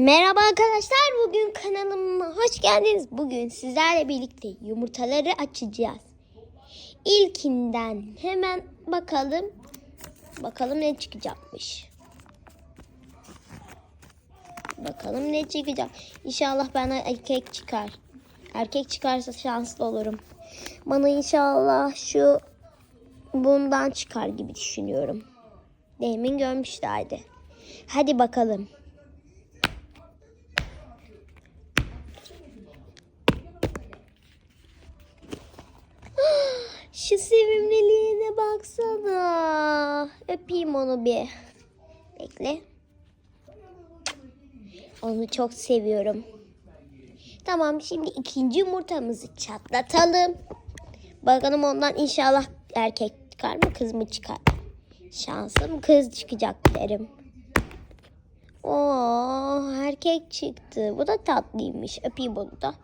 Merhaba arkadaşlar. Bugün kanalıma hoş geldiniz. Bugün sizlerle birlikte yumurtaları açacağız. İlkinden hemen bakalım. Bakalım ne çıkacakmış. Bakalım ne çıkacak. İnşallah bana erkek çıkar. Erkek çıkarsa şanslı olurum. Bana inşallah şu bundan çıkar gibi düşünüyorum. Demin görmüşlerdi. Hadi bakalım. Şu sevimliliğine baksana. Öpeyim onu bir. Bekle. Onu çok seviyorum. Tamam şimdi ikinci yumurtamızı çatlatalım. Bakalım ondan inşallah erkek çıkar mı kız mı çıkar. Şansım kız çıkacak derim. Oo erkek çıktı. Bu da tatlıymış. Öpeyim onu da.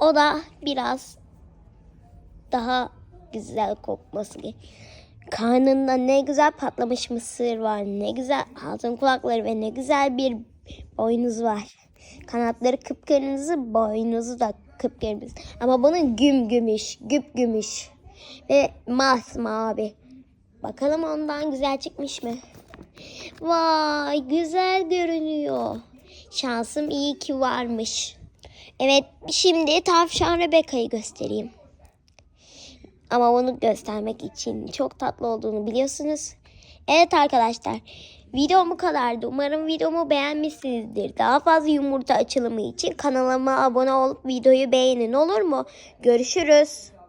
O da biraz daha güzel kokması. ge- Karnında ne güzel patlamış mısır var. Ne güzel altın kulakları ve ne güzel bir boynuz var. Kanatları kıpkırmızı, boynuzu da kıpkırmızı. Ama bunun güm gümüş, güp gümüş ve masmavi. Bakalım ondan güzel çıkmış mı? Vay güzel görünüyor. Şansım iyi ki varmış. Evet şimdi tavşan Rebeka'yı göstereyim. Ama onu göstermek için çok tatlı olduğunu biliyorsunuz. Evet arkadaşlar videom bu kadardı. Umarım videomu beğenmişsinizdir. Daha fazla yumurta açılımı için kanalıma abone olup videoyu beğenin olur mu? Görüşürüz.